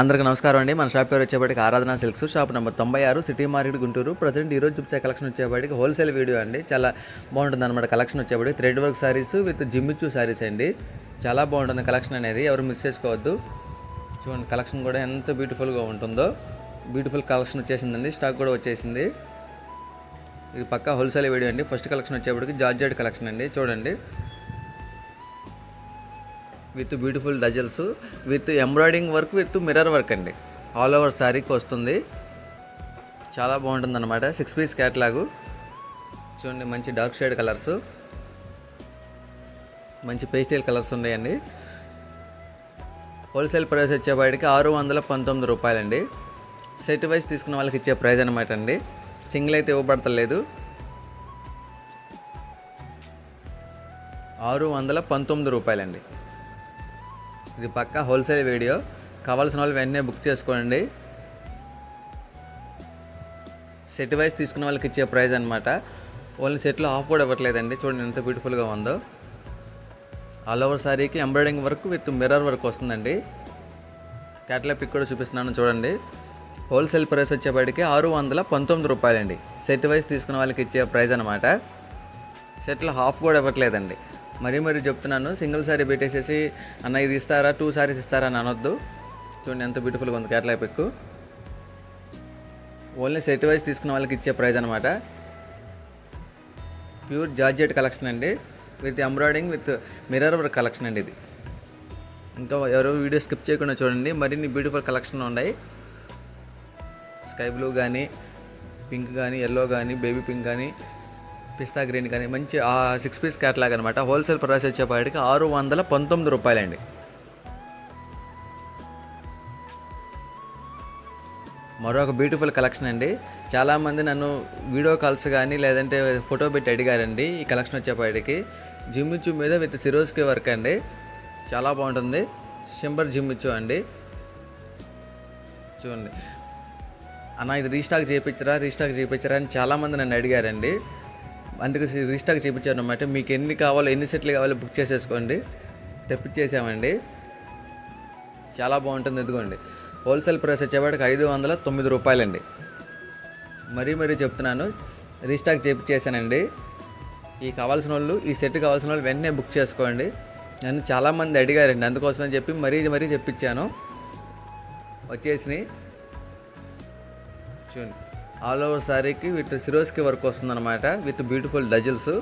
అందరికీ నమస్కారం అండి. మన షాప్ పేరు వచ్చేప్పటికి ఆరాధన సిల్క్స్ షాప్ నెంబర్ తొంభై ఆరు సిటీ మార్కెట్ గుంటూరు. ప్రజెంట్ ఈరోజు చూపించే కలెక్షన్ వచ్చేప్పటికి హోల్సేల్ వీడియో అండి. చాలా బాగుంటుంది అనమాట కలెక్షన్ వచ్చేప్పటికి. Thread work saris with Jimmy Choo saris అండి. చాలా బాగుంటుంది కలెక్షన్ అనేది. ఎవరు మిస్ చేసుకోవద్దు. చూడండి కలెక్షన్ కూడా ఎంత బ్యూటిఫుల్గా ఉంటుందో. బ్యూటిఫుల్ కలెక్షన్ వచ్చేసిందండి. స్టాక్ కూడా వచ్చేసింది. ఇది పక్కా హోల్సేల్ వీడియో అండి. ఫస్ట్ కలెక్షన్ వచ్చేప్పటికి జార్జెట్ కలెక్షన్ అండి. చూడండి. With beautiful dazzles with embroidering work with mirror work అండి. ఆల్ ఓవర్ శారీకి వస్తుంది. చాలా బాగుంటుంది అనమాట సిక్స్ పీస్ క్యాట్లాగు చూడండి మంచి డార్క్ షేడ్ కలర్స్ మంచి పేస్టల్ కలర్స్ ఉన్నాయండి. హోల్సేల్ ప్రైస్ వచ్చేపాటికి ఆరు వందల పంతొమ్మిది రూపాయలండి. సెట్ వైజ్ తీసుకున్న వాళ్ళకి ఇచ్చే ప్రైస్ అనమాట అండి. సింగిల్ అయితే ఇవ్వబడతలేదు. ఆరు వందల పంతొమ్మిది రూపాయలండి. ఇది పక్కా హోల్సేల్ వీడియో. కావాల్సిన వాళ్ళు వెంటనే బుక్ చేసుకోండి. సెట్ వైజ్ తీసుకున్న వాళ్ళకి ఇచ్చే ప్రైజ్ అనమాట ఓన్లీ సెట్లో ఆఫ్ కూడా ఇవ్వట్లేదండి చూడండి ఎంత బ్యూటిఫుల్గా ఉందో. ఆల్ ఓవర్ సారీకి embroidering work with mirror work వస్తుందండి. క్యాట్లాగ్ పిక్ కూడా చూపిస్తున్నాను చూడండి. హోల్సేల్ ప్రైస్ వచ్చేప్పటికి ఆరు వందల పంతొమ్మిది రూపాయలండి. సెట్ వైజ్ తీసుకున్న వాళ్ళకి ఇచ్చే ప్రైజ్ అనమాట సెట్లో హాఫ్ కూడా ఇవ్వట్లేదండి మరీ మరీ చెప్తున్నాను. సింగిల్ సారీ పెట్టేసేసి అన్న ఇది ఇస్తారా? టూ సారీస్ ఇస్తారా? అని అనొద్దు. చూడండి ఎంత బ్యూటిఫుల్గా ఉంది కేరళ పెక్కు ఓన్లీ సెట్ వైజ్ తీసుకున్న వాళ్ళకి ఇచ్చే ప్రైజ్ అనమాట ప్యూర్ జార్జెట్ కలెక్షన్ అండి. With embroidering with mirror work collection అండి ఇది. ఇంకా ఎవరో వీడియో స్కిప్ చేయకుండా చూడండి. మరిన్ని బ్యూటిఫుల్ కలెక్షన్ ఉన్నాయి. స్కై బ్లూ కానీ పింక్ కానీ ఎల్లో కానీ బేబీ పింక్ కానీ పిస్తా గ్రీన్ కానీ మంచి ఆ సిక్స్ పీస్ క్యాట్లాగ్ అనమాట హోల్సేల్ ప్రైస్ వచ్చేపాటికి ఆరు వందల పంతొమ్మిది రూపాయలండి మరొక బ్యూటిఫుల్ కలెక్షన్ అండి. చాలామంది నన్ను వీడియో కాల్స్ కానీ లేదంటే ఫోటో పెట్టి అడిగారండి. ఈ కలెక్షన్ వచ్చేపాటికి జిమ్మిచ్చు మీద విత్ సిరోస్కి వర్క్ అండి. చాలా బాగుంటుంది. షింబర్ జిమ్మిచ్చు అండి. చూడండి. అన్న ఇది రీస్టాక్ చేయించరా రీస్టాక్ చేయించరా అని చాలామంది నన్ను అడిగారండి. అందుకే రీస్టాక్ చేయించాను అనమాట మీకు ఎన్ని కావాలో ఎన్ని సెట్లు కావాలో బుక్ చేసేసుకోండి. తెప్పించేసామండి. చాలా బాగుంటుంది ఎదుగోండి హోల్సేల్ ప్రైస్ వచ్చేవాడికి ఐదు వందల తొమ్మిది రూపాయలండి. మరీ మరీ చెప్తున్నాను. రీస్టాక్ చేయించేసానండి ఈ కావాల్సిన వాళ్ళు ఈ సెట్ కావాల్సిన వాళ్ళు వెంటనే బుక్ చేసుకోండి. నన్ను చాలామంది అడిగారండి. అందుకోసమని చెప్పి మరీ మరీ చెప్పించాను. వచ్చేసినాయి. చూడండి. ఆల్ ఓవర్ శారీకి విత్ సిరోస్కి వర్క్ వస్తుందన్నమాట విత్ బ్యూటిఫుల్ డజిల్స్.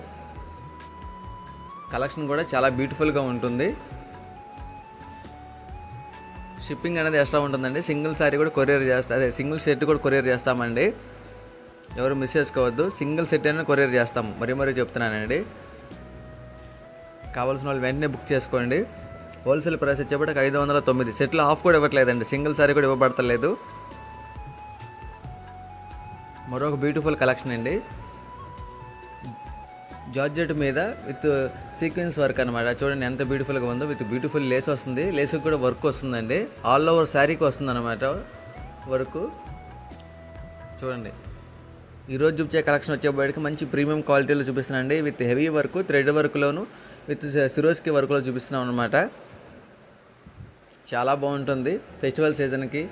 కలెక్షన్ కూడా చాలా బ్యూటిఫుల్గా ఉంటుంది. షిప్పింగ్ అనేది ఎక్స్ట్రా ఉంటుందండి. సింగిల్ శారీ కూడా కొరియర్ చేస్తా అదే సింగిల్ సెట్ కూడా కొరియర్ చేస్తామండి. ఎవరు మిస్ చేసుకోవద్దు సింగిల్ సెట్ అయినా కొరియర్ చేస్తాం. మరీ మరీ చెప్తున్నానండి. కావాల్సిన వాళ్ళు వెంటనే బుక్ చేసుకోండి. హోల్సేల్ ప్రైస్ వచ్చేప్పటికి ఐదు వందల తొమ్మిది. సెట్లో ఆఫ్ కూడా ఇవ్వట్లేదండి. సింగిల్ సారీ కూడా ఇవ్వబడతలేదు. మరొక బ్యూటిఫుల్ కలెక్షన్ అండి. జార్జెట్ మీద విత్ సీక్వెన్స్ వర్క్ అనమాట చూడండి ఎంత బ్యూటిఫుల్గా ఉందో విత్ బ్యూటిఫుల్ లేస్ వస్తుంది. లేస్కి కూడా వర్క్ వస్తుందండి. ఆల్ ఓవర్ శారీకి వస్తుంది అనమాట వర్క్ చూడండి. ఈరోజు చూపించే కలెక్షన్ వచ్చేప్పటికి మంచి ప్రీమియం క్వాలిటీలో చూపిస్తున్నానండి. విత్ హెవీ వర్క్ థ్రెడ్ వర్క్లోను విత్ సిరోస్కి వర్క్లో చూపిస్తున్నాం అనమాట చాలా బాగుంటుంది. ఫెస్టివల్ సీజన్కి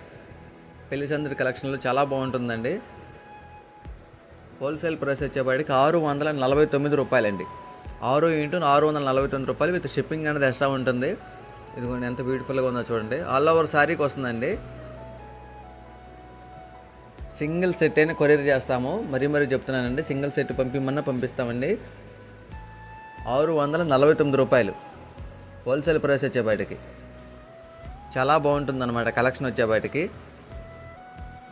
పెళ్ళి సందడి కలెక్షన్లో చాలా బాగుంటుందండి. హోల్సేల్ ప్రైస్ వచ్చేపాటికి ఆరు వందల నలభై తొమ్మిది రూపాయలండి. ఆరు ఇంటూ ఆరు వందల నలభై తొమ్మిది రూపాయలు విత్ షిప్పింగ్ అనేది ఎక్స్ట్రా ఉంటుంది. ఇదిగోండి ఎంత బ్యూటిఫుల్గా ఉందో చూడండి. ఆల్ ఓవర్ శారీకి వస్తుందండి. సింగిల్ సెట్ అయినా కొరియర్ చేస్తాము. మరీ మరీ చెప్తున్నానండి. సింగిల్ సెట్ పంపిమన్నా పంపిస్తామండి. ఆరు వందల నలభై తొమ్మిది రూపాయలు హోల్సేల్ ప్రైస్ వచ్చేపాటికి. చాలా బాగుంటుందన్నమాట కలెక్షన్ వచ్చేపాటికి.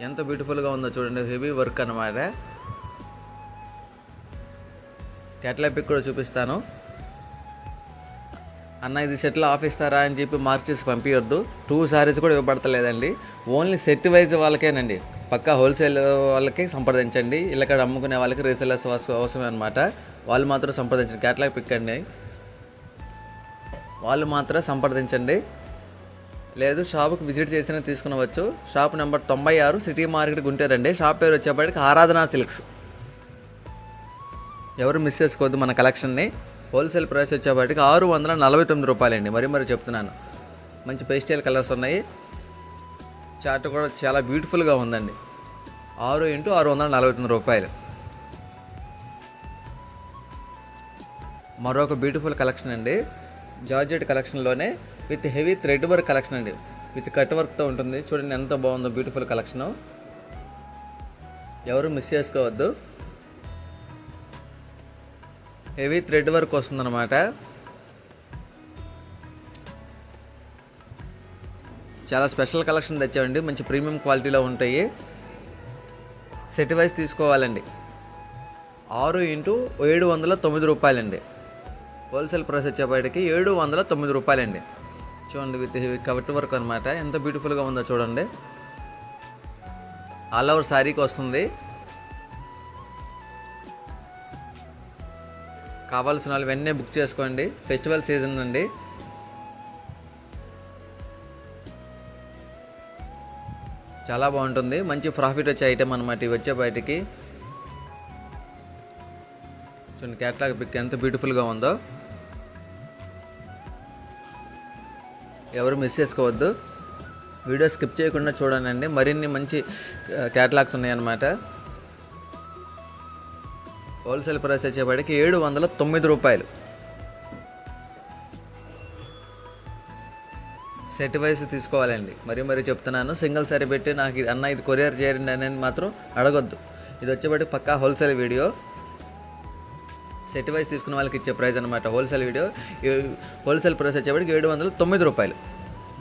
ఎంత బ్యూటిఫుల్గా ఉందో చూడండి. హెవీ వర్క్ అనమాట క్యాట్లాగ్ పిక్ కూడా చూపిస్తాను. అన్న ఇది సెట్లో ఆఫ్ ఇస్తారా అని చెప్పి మార్క్ చేసి పంపించొద్దు టూ సారీస్ కూడా ఇవ్వబడతలేదండి. ఓన్లీ సెట్ వైజ్ వాళ్ళకేనండి. పక్కా హోల్సేల్ వాళ్ళకి సంప్రదించండి. ఇక్కడ అమ్ముకునే వాళ్ళకి రీసెలర్స్ అవసరం అనమాట వాళ్ళు మాత్రం సంప్రదించండి. క్యాట్లాగ్ పిక్ అండి. వాళ్ళు మాత్రం సంప్రదించండి. లేదు షాప్కి విజిట్ చేసినా తీసుకునవచ్చు. షాప్ నెంబర్ తొంభై ఆరు సిటీ మార్కెట్ గుంటారండి. షాప్ పేరు వచ్చేప్పటికి ఆరాధన సిల్క్స్. ఎవరు మిస్ చేసుకోవద్దు మన కలెక్షన్ని హోల్సేల్ ప్రైస్ వచ్చేపాటికి ఆరు వందల నలభై తొమ్మిది రూపాయలండి. మరి మరి చెప్తున్నాను. మంచి పేస్టైల్ కలర్స్ ఉన్నాయి. చార్ట్ కూడా చాలా బ్యూటిఫుల్గా ఉందండి. ఆరు ఇంటూ ఆరు వందల నలభై తొమ్మిది రూపాయలు. మరొక బ్యూటిఫుల్ కలెక్షన్ అండి. Georgette కలెక్షన్లోనే with heavy thread work collection అండి. విత్ కట్ వర్క్తో ఉంటుంది. చూడండి ఎంత బాగుందో బ్యూటిఫుల్ కలెక్షను ఎవరు మిస్ చేసుకోవద్దు. హెవీ థ్రెడ్ వర్క్ వస్తుందన్నమాట. చాలా స్పెషల్ కలెక్షన్ తెచ్చామండి మంచి ప్రీమియం క్వాలిటీలో ఉంటాయి. సెట్ వైజ్ తీసుకోవాలండి. ఆరు ఇంటూ ఏడు వందల తొమ్మిది రూపాయలండి. హోల్సేల్ ప్రైస్ వచ్చేపాటికి ఏడు వందల తొమ్మిది రూపాయలండి. చూడండి విత్ కవట్ వర్క్ అనమాట ఎంత బ్యూటిఫుల్గా ఉందో చూడండి. ఆల్ ఓవర్ శారీకి వస్తుంది. కావాల్సిన వాళ్ళు వెంటనే బుక్ చేసుకోండి. ఫెస్టివల్ సీజన్ అండి. చాలా బాగుంటుంది. మంచి ప్రాఫిట్ వచ్చే ఐటెం అనమాట ఇవి వచ్చే బయటికి. చూడండి క్యాట్లాగ్ పిక్ ఎంత బ్యూటిఫుల్గా ఉందో. ఎవరు మిస్ చేసుకోవద్దు. వీడియో స్కిప్ చేయకుండా చూడండి మరిన్ని మంచి uh, క్యాటలాగ్స్ ఉన్నాయన్నమాట. హోల్సేల్ ప్రైస్ వచ్చేపాటికి ఏడు వందల తొమ్మిది రూపాయలు. సెట్ వైస్ తీసుకోవాలండి. మరీ మరీ చెప్తున్నాను సింగిల్ సారీ పెట్టి నాకు ఇది అన్న ఇది కొరియర్ చేయండి అనేది మాత్రం అడగొద్దు. ఇది వచ్చేబట్టి పక్కా హోల్సేల్ వీడియో. సెట్ వైస్ తీసుకున్న వాళ్ళకి ఇచ్చే ప్రైస్ అనమాట హోల్సేల్ వీడియో. హోల్సేల్ ప్రైస్ వచ్చేప్పటికి ఏడు వందల తొమ్మిది రూపాయలు.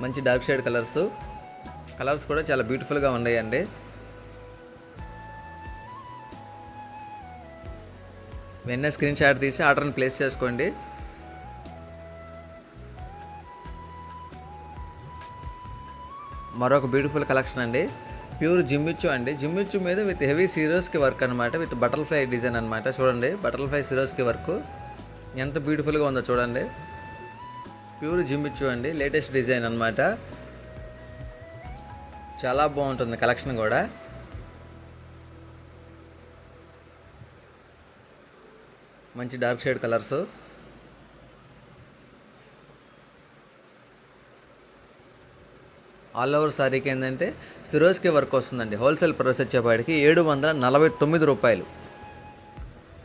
మంచి డార్క్ షేడ్ కలర్స్. కలర్స్ కూడా చాలా బ్యూటిఫుల్గా ఉన్నాయండి. వెన్న స్క్రీన్ షాట్ తీసి ఆర్డర్ని ప్లేస్ చేసుకోండి. మరొక బ్యూటిఫుల్ కలెక్షన్ అండి. ప్యూర్ జిమ్మిచ్చు అండి. జిమ్మిచ్చు మీద విత్ హెవీ సీరోస్కి వర్క్ అనమాట విత్ బటర్ఫ్లై డిజైన్ అనమాట చూడండి బటర్ఫ్లై సీరోస్కి వర్క్ ఎంత బ్యూటిఫుల్గా ఉందో చూడండి. ప్యూర్ జిమ్మిచ్చు అండి లేటెస్ట్ డిజైన్ అనమాట చాలా బాగుంటుంది కలెక్షన్ కూడా. మంచి dark shade colours. All over సారీకి ఏంటంటే సిరోస్కి వర్క్ వస్తుందండి. హోల్సేల్ ప్రైస్ వచ్చేపాటికి ఏడు వందల నలభై తొమ్మిది రూపాయలు.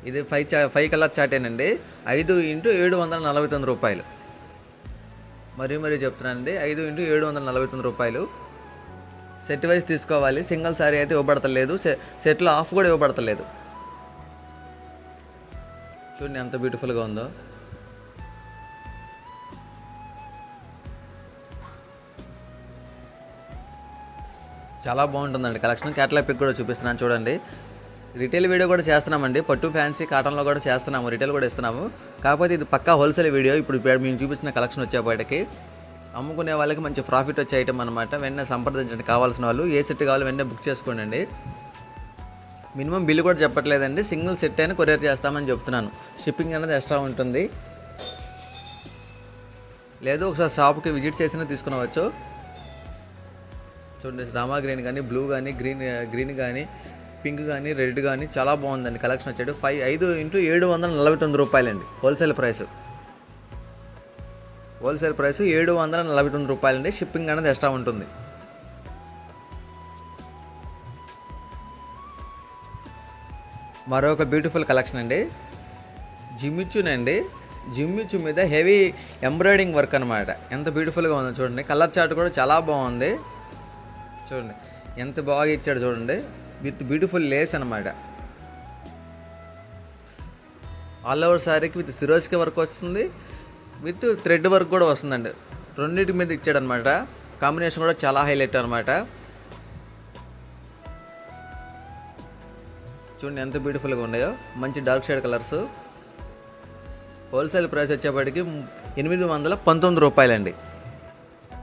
ఇది ఫైవ్ చా ఫైవ్ కలర్ చాటేనండి. ఐదు ఇంటూ ఏడు వందల నలభై తొమ్మిది రూపాయలు. మరీ మరీ చెప్తున్నానండి. ఐదు ఇంటూ ఏడు వందల నలభై తొమ్మిది రూపాయలు. సెట్ వైజ్ తీసుకోవాలి. సింగిల్ శారీ అయితే ఇవ్వబడతలేదు. సె- సెట్లో ఆఫ్ కూడా ఇవ్వబడతలేదు. చూడండి ఎంత బ్యూటిఫుల్గా ఉందో. చాలా బాగుంటుందండి. కలెక్షన్ క్యాటలాగ్ పిక్ కూడా చూపిస్తున్నాను చూడండి. రిటైల్ వీడియో కూడా చేస్తున్నామండి. పట్టు ఫ్యాన్సీ కాటన్లో కూడా చేస్తున్నాము. రిటైల్ కూడా ఇస్తున్నాము. కాకపోతే ఇది పక్కా హోల్సేల్ వీడియో ఇప్పుడు ఇప్పుడు మేము చూపించిన కలెక్షన్ వచ్చేపాటికి అమ్ముకునే వాళ్ళకి మంచి ప్రాఫిట్ వచ్చే ఐటమ్ అనమాట వెంటనే సంప్రదించండి. కావాల్సిన వాళ్ళు ఏ సెట్ కావాలో వెంటనే బుక్ చేసుకోండి మినిమం బిల్లు కూడా చెప్పట్లేదండి. సింగిల్ సెట్ అయినా కొరియర్ చేస్తామని చెప్తున్నాను. షిప్పింగ్ అనేది ఎక్స్ట్రా ఉంటుంది. లేదు ఒకసారి షాప్కి విజిట్ చేసినా తీసుకునవచ్చు. చూడండి రామా గ్రీన్ కానీ బ్లూ కానీ గ్రీన్ గ్రీన్ కానీ పింక్ కానీ రెడ్ కానీ చాలా బాగుందండి కలెక్షన్ వచ్చాడు ఫైవ్ ఐదు ఇంటూ ఏడు వందల నలభై తొమ్మిది రూపాయలండి హోల్సేల్ ప్రైస్. హోల్సేల్ ప్రైస్ ఏడు వందల నలభై తొమ్మిది రూపాయలండి. షిప్పింగ్ అనేది ఎక్స్ట్రా ఉంటుంది. మరొక బ్యూటిఫుల్ కలెక్షన్ అండి. జిమ్మిచ్చునండి జిమ్మిచ్చు మీద హెవీ ఎంబ్రాయిడింగ్ వర్క్ అనమాట ఎంత బ్యూటిఫుల్గా ఉందో చూడండి. కలర్ చార్ట్ కూడా చాలా బాగుంది. చూడండి. ఎంత బాగా ఇచ్చాడు చూడండి. విత్ బ్యూటిఫుల్ లేస్ అనమాట ఆల్ ఓవర్ శారీకి విత్ సిరోజ్కి వర్క్ వస్తుంది. విత్ థ్రెడ్ వర్క్ కూడా వస్తుందండి. రెండింటి మీద ఇచ్చాడు అనమాట కాంబినేషన్ కూడా చాలా హైలైట్ అనమాట చూడండి ఎంత బ్యూటిఫుల్గా ఉన్నాయో. మంచి dark shade colours wholesale price వచ్చేప్పటికి ఎనిమిది వందల పంతొమ్మిది రూపాయలండి.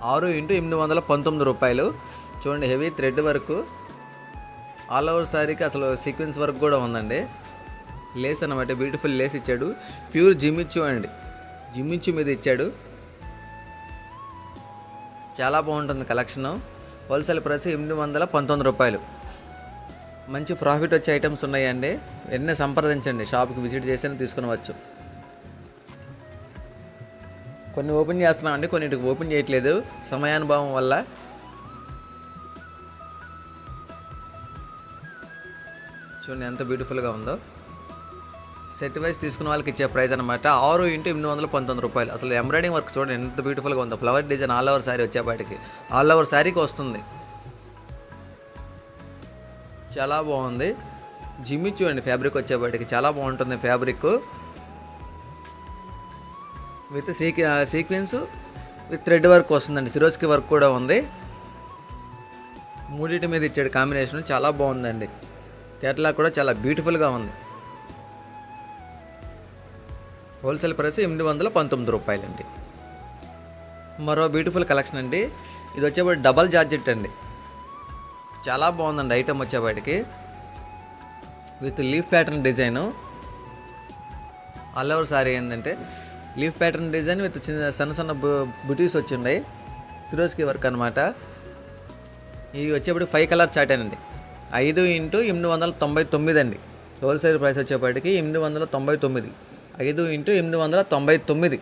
ఆరు ఇంటూ ఎనిమిది వందల పంతొమ్మిది రూపాయలు. చూడండి heavy thread work all over శారీకి అసలు సీక్వెన్స్ వర్క్ కూడా ఉందండి. లేస్ అనమాట బ్యూటిఫుల్ లేస్ ఇచ్చాడు. ప్యూర్ జిమ్మిచ్చు అండి. జిమ్మిచ్చు మీద ఇచ్చాడు. చాలా బాగుంటుంది కలెక్షను హోల్సేల్ ప్రైస్ ఎనిమిది వందల పంతొమ్మిది రూపాయలు. మంచి ప్రాఫిట్ వచ్చే ఐటమ్స్ ఉన్నాయండి. వెంటనే సంప్రదించండి. షాప్కి విజిట్ చేసి తీసుకునవచ్చు. కొన్ని ఓపెన్ చేస్తున్నామండి కొన్ని ఓపెన్ చేయట్లేదు. సమయానుభావం వల్ల. చూడండి ఎంత బ్యూటిఫుల్గా ఉందో. సెట్ వైజ్ తీసుకున్న వాళ్ళకి ఇచ్చే ప్రైస్ అనమాట ఆరు ఇంటూ ఎనిమిది వందల పంతొమ్మిది రూపాయలు. అసలు ఎంబ్రాయిడింగ్ వర్క్ చూడండి ఎంత బ్యూటిఫుల్గా ఉందో. Flower design all over sari వచ్చేపాటికి ఆల్ ఓవర్ శారీకి వస్తుంది. చాలా బాగుంది. జిమ్మి చూడండి ఫ్యాబ్రిక్ వచ్చేపాటికి చాలా బాగుంటుంది ఫ్యాబ్రిక్. విత్ సీక్ సీక్వెన్స్ విత్ థ్రెడ్ వర్క్ వస్తుందండి సిరోస్కి వర్క్ కూడా ఉంది. మూడింటి మీద ఇచ్చాడు కాంబినేషన్ చాలా బాగుందండి. కేటలాగ్ కూడా చాలా బ్యూటిఫుల్గా ఉంది. హోల్సేల్ ప్రైస్ ఎనిమిది వందల పంతొమ్మిది రూపాయలండి. మరో బ్యూటిఫుల్ కలెక్షన్ అండి. ఇది వచ్చేప్పుడు డబల్ జార్జెట్ అండి. చాలా బాగుందండి ఐటెం వచ్చేపాటికి with leaf pattern design all over sari ఏంటంటే లీఫ్ ప్యాటర్న్ డిజైన్ విత్ చిన్న సన్న సన్న బుటీస్ వచ్చిండాయి సిరోస్కి వర్క్ అనమాట ఇవి వచ్చేప్పుడు ఫైవ్ కలర్ చాటేనండి ఐదు ఇంటూ ఎనిమిది వందల తొంభై తొమ్మిది అండి. హోల్సేల్ ప్రైస్ వచ్చేప్పటికి ఎనిమిది వందల తొంభై తొమ్మిది. ఐదు ఇంటూ ఎనిమిది వందల తొంభై తొమ్మిది.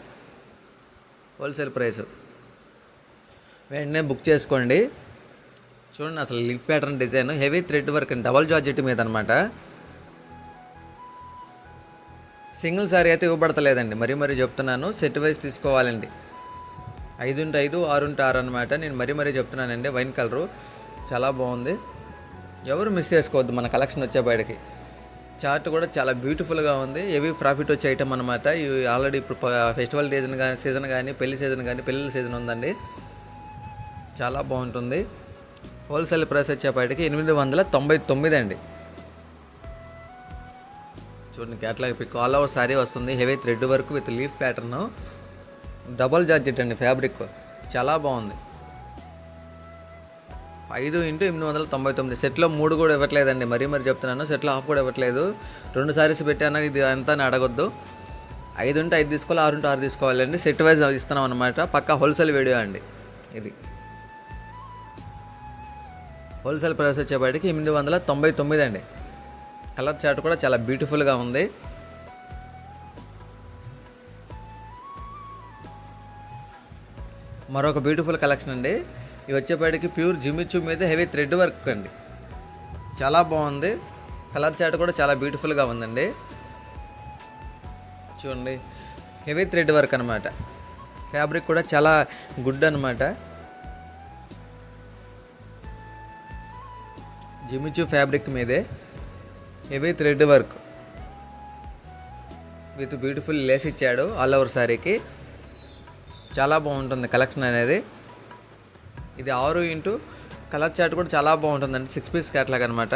హోల్సేల్ ప్రైస్ వెంటనే బుక్ చేసుకోండి. చూడండి అసలు leaf pattern design. Heavy thread work అండి డబల్ జార్జెట్ మీద అనమాట సింగిల్ సారీ అయితే ఇవ్వబడతలేదండి. మరీ మరీ చెప్తున్నాను. సెట్ వైజ్ తీసుకోవాలండి. ఐదు ఇంటూ ఐదు ఆరు ఇంటూ ఆరు అనమాట నేను మరీ మరీ చెప్తున్నానండి. వైన్ కలరు చాలా బాగుంది. ఎవరు మిస్ చేసుకోవద్దు మన కలెక్షన్ వచ్చే బయటకి. చార్ట్ కూడా చాలా బ్యూటిఫుల్గా ఉంది. హెవీ ప్రాఫిట్ వచ్చే ఐటమ్ అనమాట ఇవి ఆల్రెడీ ఇప్పుడు ఫెస్టివల్ సీజన్ కానీ సీజన్ కానీ పెళ్ళి సీజన్ కానీ పెళ్ళిళ్ళ సీజన్ ఉందండి. చాలా బాగుంటుంది. హోల్సేల్ ప్రైస్ వచ్చేపాటికి ఎనిమిది వందల తొంభై తొమ్మిది అండి. చూడండి catalogue pic all over sari వస్తుంది. Heavy thread work with leaf pattern double georgette అండి ఫ్యాబ్రిక్ చాలా బాగుంది. ఐదు ఇంటూ ఎనిమిది వందల తొంభై తొమ్మిది. సెట్లో మూడు కూడా ఇవ్వట్లేదండి. మరీ మరీ చెప్తున్నాను. సెట్లో హాఫ్ కూడా ఇవ్వట్లేదు. రెండు సారీస్ పెట్టాను. ఇది అంతా అని అడగొద్దు. ఐదు ఉంటే ఐదు తీసుకోవాలి ఆరు ఉంటే ఆరు తీసుకోవాలండి. సెట్ వైజ్ ఇస్తున్నాం అనమాట పక్కా హోల్సేల్ వీడియో అండి. ఇది. హోల్సేల్ ప్రైస్ వచ్చేపాటికి ఎనిమిది వందల తొంభై తొమ్మిది అండి. కలర్ చార్ట్ కూడా చాలా బ్యూటిఫుల్గా ఉంది. మరొక బ్యూటిఫుల్ కలెక్షన్ అండి. ఇవి వచ్చేపాటికి ప్యూర్ జిమిచ్చు మీద హెవీ థ్రెడ్ వర్క్ అండి. చాలా బాగుంది. కలర్ చార్ట్ కూడా చాలా బ్యూటిఫుల్గా ఉందండి. చూడండి. హెవీ థ్రెడ్ వర్క్ అనమాట ఫ్యాబ్రిక్ కూడా చాలా గుడ్ అనమాట జిమిచు ఫ్యాబ్రిక్ మీదే. Heavy thread work with beautiful lace ఇచ్చాడు ఆల్ ఓవర్ శారీకి చాలా బాగుంటుంది కలెక్షన్ అనేది. ఇది ఆరు ఇంటూ కలర్ చార్ట్ కూడా చాలా బాగుంటుందండి. సిక్స్ పీస్ క్యాట్లాగ్ అనమాట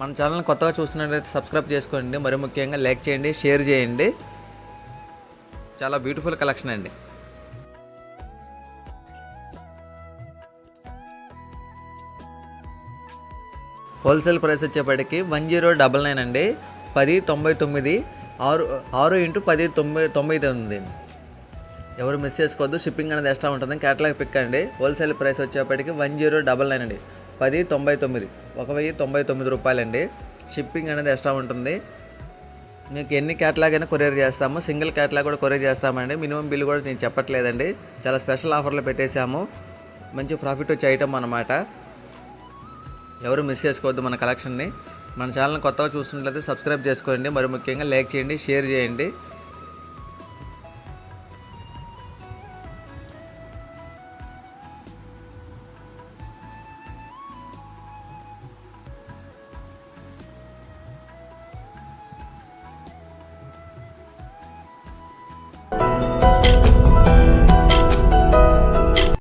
మన ఛానల్ కొత్తగా చూస్తున్నట్లయితే సబ్స్క్రైబ్ చేసుకోండి. మరి ముఖ్యంగా లైక్ చేయండి షేర్ చేయండి. చాలా బ్యూటిఫుల్ కలెక్షన్ అండి. హోల్సేల్ ప్రైస్ వచ్చేప్పటికి వన్ జీరో డబల్ నైన్ అండి. పది తొంభై తొమ్మిది ఆరు ఆరు ఇంటూ పది తొంభై తొమ్మిది ఉంది. ఎవరు మిస్ చేసుకోవద్దు షిప్పింగ్ అనేది ఎక్స్ట్రా ఉంటుంది. క్యాటలాగ్ పిక్ అండి. హోల్సేల్ ప్రైస్ వచ్చేప్పటికి వన్ జీరో డబల్ నైన్ అండి. పది తొంభై తొమ్మిది ఒక వెయ్యి తొంభై తొమ్మిది రూపాయలండి షిప్పింగ్ అనేది ఎక్స్ట్రా ఉంటుంది. మీకు ఎన్ని క్యాటలాగ్ అయినా కొరియర్ చేస్తాము. సింగిల్ క్యాటలాగ్ కూడా కొరియర్ చేస్తామండి. మినిమం బిల్ కూడా నేను చెప్పట్లేదండి. చాలా స్పెషల్ ఆఫర్లు పెట్టేశాము. మంచి ప్రాఫిట్ వచ్చే ఐటమ్ అనమాట ఎవరు మిస్ చేసుకోవద్దు మన కలెక్షన్ని. మన ఛానల్ కొత్తగా చూస్తున్నట్లయితే సబ్స్క్రైబ్ చేసుకోండి. మరి ముఖ్యంగా లైక్ చేయండి షేర్ చేయండి.